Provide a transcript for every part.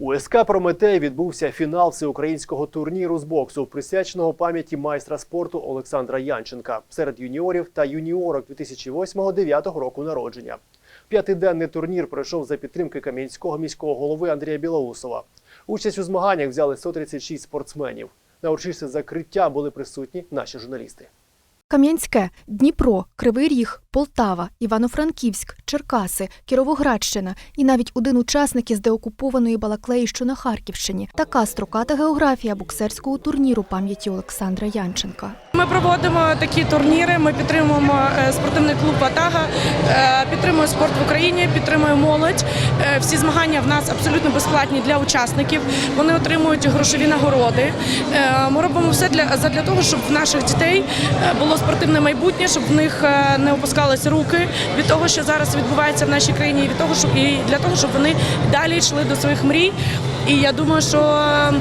У СК Прометей відбувся фінал всеукраїнського турніру з боксу, присвяченого пам'яті майстра спорту Олександра Янченка серед юніорів та юніорок 2008-2009 року народження. П'ятиденний турнір пройшов за підтримки кам'янського міського голови Андрія Білоусова. Участь у змаганнях взяли 136 спортсменів. На урочисте закриття були присутні наші журналісти. Кам'янське, Дніпро, Кривий Ріг, Полтава, Івано-Франківськ, Черкаси, Кіровоградщина і навіть один учасник із деокупованої Балаклеї, що на Харківщині. Така строката географія буксерського турніру пам'яті Олександра Янченка. Ми проводимо такі турніри. Ми підтримуємо е, спортивний клуб Ватага, е, підтримуємо спорт в Україні, підтримуємо молодь. Е, Всі змагання в нас абсолютно безплатні для учасників. Вони отримують грошові нагороди. Ми робимо все для задля того, щоб в наших дітей було спортивне майбутнє, щоб в них не опускалися руки від того, що зараз відбувається в нашій країні, і від того, щоб і для того, щоб вони далі йшли до своїх мрій. І я думаю, що е,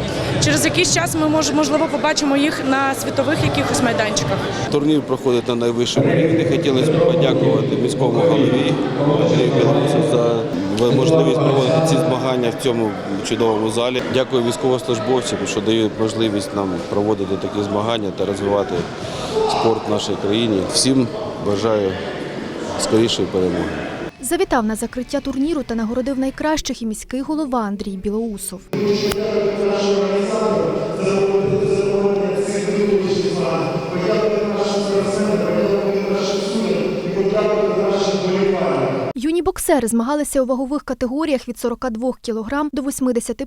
через якийсь час ми можливо побачимо їх на світових якихось майданчиках. Турнір проходить на найвищому рівні. Хотілося б подякувати міському голові Білорусу за можливість проводити ці змагання в цьому чудовому залі. Дякую військовослужбовцям, що дають можливість нам проводити такі змагання та розвивати спорт в нашій країні. Всім бажаю скорішої перемоги. Завітав на закриття турніру та нагородив найкращих і міський голова Андрій Білоусов. Юні боксери змагалися у вагових категоріях від 42 кг до 80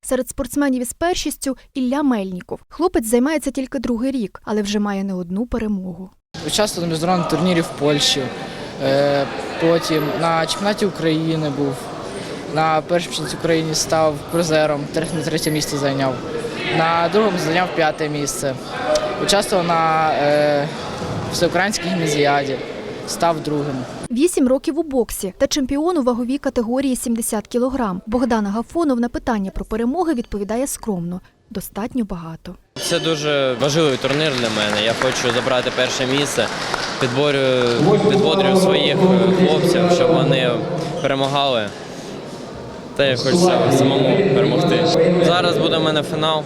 Серед спортсменів із першістю Ілля Мельніков. Хлопець займається тільки другий рік, але вже має не одну перемогу. Участвував на міжнародному турнірі в Польщі. Потім на чемпіонаті України був. На першому чемпіонаті України став призером, третє, третє місце зайняв. На другому зайняв п'яте місце. Участвував на е, всеукраїнській гімназіаді, став другим. Вісім років у боксі та чемпіон у ваговій категорії 70 кг. Богдан Агафонов на питання про перемоги відповідає скромно. Достатньо багато. Це дуже важливий турнір для мене. Я хочу забрати перше місце. Підборюю, своїх е, хлопців, щоб вони перемагали. Та я хочу самому перемогти. Зараз буде в мене фінал.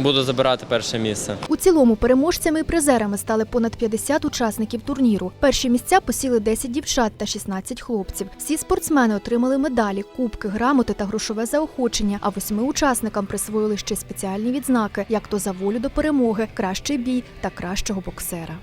Буду забирати перше місце. У цілому переможцями і призерами стали понад 50 учасників турніру. Перші місця посіли 10 дівчат та 16 хлопців. Всі спортсмени отримали медалі, кубки, грамоти та грошове заохочення. А восьми учасникам присвоїли ще спеціальні відзнаки, як то за волю до перемоги, кращий бій та кращого боксера.